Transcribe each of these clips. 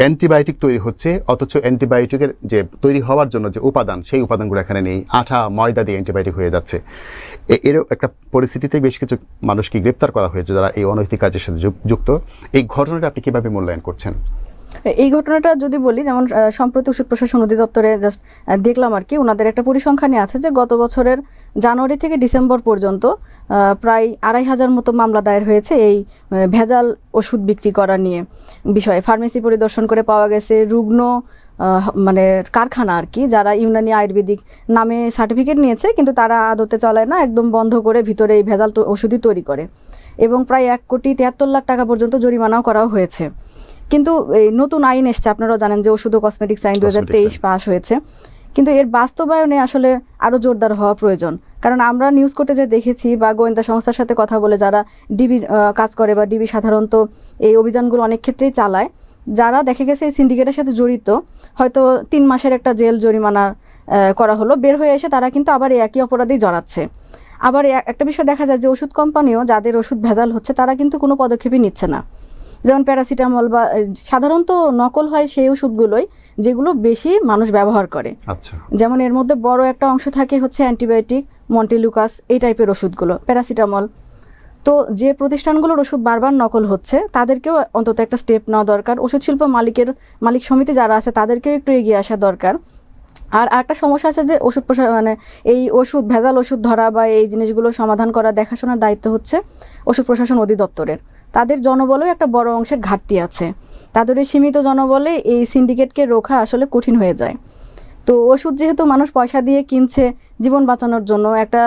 Antibiotic তৈরি হচ্ছে, অথচ অ্যান্টিবায়োটিকের যে তৈরি হওয়ার জন্য যে উপাদান, সেই উপাদানগুলো এখানে নেই। আঠা, ময়দা দিয়ে অ্যান্টিবায়োটিক হয়ে যাচ্ছে। এ- এরও একটা পরিস্থিতিতে বেশ কিছু মানুষকে গ্রেপ্তার করা হয়েছে যারা এই অনৈতিক কাজের সাথে যুক- যুক্ত। এই ঘটনাটা আপনি কীভাবে মূল্যায়ন করছেন? এই ঘটনাটা যদি বলি, যেমন সম্প্রতি ওষুধ প্রশাসন অধিদপ্তরে জাস্ট দেখলাম আর কি, ওনাদের একটা পরিসংখ্যানে আছে যে গত বছরের জানুয়ারি থেকে ডিসেম্বর পর্যন্ত প্রায় আড়াই হাজার মতো মামলা দায়ের হয়েছে এই ভেজাল ওষুধ বিক্রি করা নিয়ে বিষয়ে। ফার্মেসি পরিদর্শন করে পাওয়া গেছে রুগ্ন মানে কারখানা আর কি, যারা ইউনানি আয়ুর্বেদিক নামে সার্টিফিকেট নিয়েছে, কিন্তু তারা আদতে চলায় না, একদম বন্ধ করে ভিতরে এই ভেজাল ওষুধই তৈরি করে। এবং প্রায় এক কোটি তিয়াত্তর লাখ টাকা পর্যন্ত জরিমানাও করাও হয়েছে। কিন্তু এই নতুন আইন এসছে আপনারাও জানেন যে ওষুধ ও কসমেটিক্স আইন দু হাজার তেইশ পাস হয়েছে। কিন্তু এর বাস্তবায়নে আসলে আরও জোরদার হওয়া প্রয়োজন। কারণ আমরা নিউজ করতে যে দেখেছি বা গোয়েন্দা সংস্থার সাথে কথা বলে যারা ডিবি কাজ করে বা ডিবি সাধারণত এই অভিযানগুলো অনেক ক্ষেত্রেই চালায় যারা দেখে গেছে এই সিন্ডিকেটের সাথে জড়িত হয়তো তিন মাসের একটা জেল জরিমানা করা হলো বের হয়ে এসে তারা কিন্তু আবার এই একই অপরাধেই জড়াচ্ছে। আবার একটা বিষয় দেখা যায় যে ওষুধ কোম্পানিও যাদের ওষুধ ভেজাল হচ্ছে তারা কিন্তু কোনো পদক্ষেপই নিচ্ছে না। যেমন প্যারাসিটামল বা সাধারণত নকল হয় সেই ওষুধগুলোই যেগুলো বেশি মানুষ ব্যবহার করে। আচ্ছা। যেমন এর মধ্যে বড় একটা অংশ থাকে হচ্ছে অ্যান্টিবায়োটিক মন্টিলুকাস এই টাইপের ওষুধগুলো প্যারাসিটামল। তো যে প্রতিষ্ঠানগুলোর ওষুধ বারবার নকল হচ্ছে তাদেরকেও অন্তত একটা স্টেপ নেওয়া দরকার। ওষুধ শিল্প মালিকের মালিক সমিতি যারা আছে তাদেরকেও একটু এগিয়ে আসা দরকার। আর একটা সমস্যা আছে যে ওষুধ মানে এই ওষুধ ভেজাল ওষুধ ধরা বা এই জিনিসগুলো সমাধান করা দেখাশোনার দায়িত্ব হচ্ছে ওষুধ প্রশাসন অধিদপ্তরের। তাদের জনবলও একটা বড় অংশের ঘাটতি আছে। তাদের এই সীমিত জনবলে এই সিন্ডিকেটকে রোখা আসলে কঠিন হয়ে যায়। তো ওষুধ যেহেতু মানুষ পয়সা দিয়ে কিনছে জীবন বাঁচানোর জন্য, একটা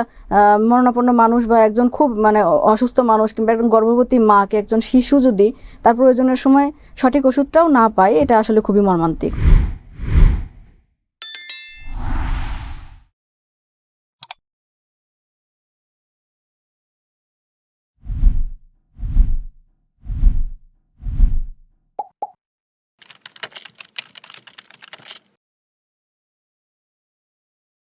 মরণাপন্ন মানুষ বা একজন খুব মানে অসুস্থ মানুষ কিংবা একজন গর্ভবতী মাকে, একজন শিশু যদি তার প্রয়োজনের সময় সঠিক ওষুধটাও না পায়, এটা আসলে খুবই মর্মান্তিক।